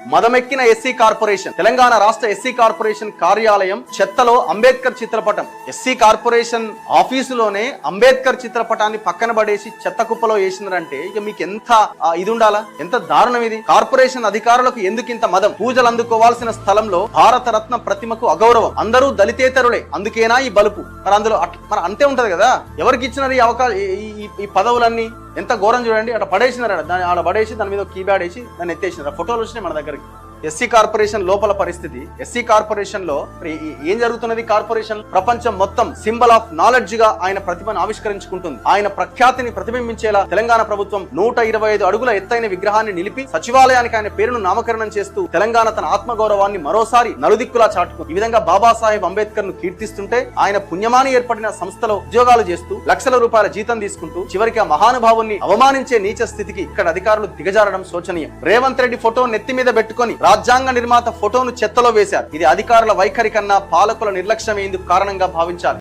మదమెక్కిన SC corporation Telangana రాష్ట్ర SC corporation కార్యాలయం చెత్తలో అంబేద్కర్ చిత్రపటం. ఎస్సీ కార్పొరేషన్ ఆఫీసులోనే అంబేద్కర్ చిత్రపటాన్ని పక్కన పడేసి చెత్త కుప్పలో వేసినారంటే ఇక మీకు ఎంత ఇది ఉండాలా? ఎంత దారుణం ఇది? కార్పొరేషన్ అధికారులకు ఎందుకు ఇంత మదం? పూజలు అందుకోవాల్సిన స్థలంలో భారతరత్న ప్రతిమకు అగౌరవం. అందరూ దళితేతరులే. అందుకేనా ఈ బలుపు? మరి అందులో మరి అంతే ఉంటది కదా? ఎవరికి ఇచ్చినారు ఈ అవకాశం ఈ పదవులన్నీ? ఎంత ఘోరం చూడండి అక్కడ పడేసినారు దాన్ని ఆడ పడేసి దాని మీద కీప్యాడ్ కీబ్యాడ్ వేసి దాన్ని ఎత్తేసినారు. ఆ ఫోటోలు వచ్చినాయి మన దగ్గరికి. ఎస్సీ కార్పొరేషన్ లోపల పరిస్థితి. ఎస్సీ కార్పొరేషన్లో ఏం జరుగుతున్నది? కార్పొరేషన్ ప్రపంచం మొత్తం సింబల్ ఆఫ్ నాలెడ్జ్గా ఆయన ప్రతిభను ఆవిష్కరించుకుంటుంది. ఆయన ప్రఖ్యాతిని ప్రతిబింబించేలా తెలంగాణ ప్రభుత్వం నూట ఇరవై ఐదు అడుగుల ఎత్తైన విగ్రహాన్ని నిలిపి సచివాలయానికి ఆయన పేరును నామకరణం చేస్తూ తెలంగాణ తన ఆత్మగౌరవాన్ని మరోసారి నలుదిక్కులా చాటుకుంది. ఈ విధంగా బాబాసాహెబ్ అంబేద్కర్ను కీర్తిస్తుంటే ఆయన పుణ్యమాని ఏర్పడిన సంస్థలో ఉద్యోగాలు చేస్తూ లక్షల రూపాయల జీతం తీసుకుంటూ చివరికి ఆ మహానుభావుని అవమానించే నీచ స్థితికి ఇక్కడ అధికారులు దిగజారడం శోచనీయం. రేవంత్ రెడ్డి ఫోటో నెత్తి మీద పెట్టుకొని రాజ్యాంగ నిర్మాత ఫోటోను చెత్తలో వేశారు. ఇది అధికారుల వైఖరి కన్నా పాలకుల నిర్లక్ష్యమే ఇందుకు కారణంగా భావించాలి.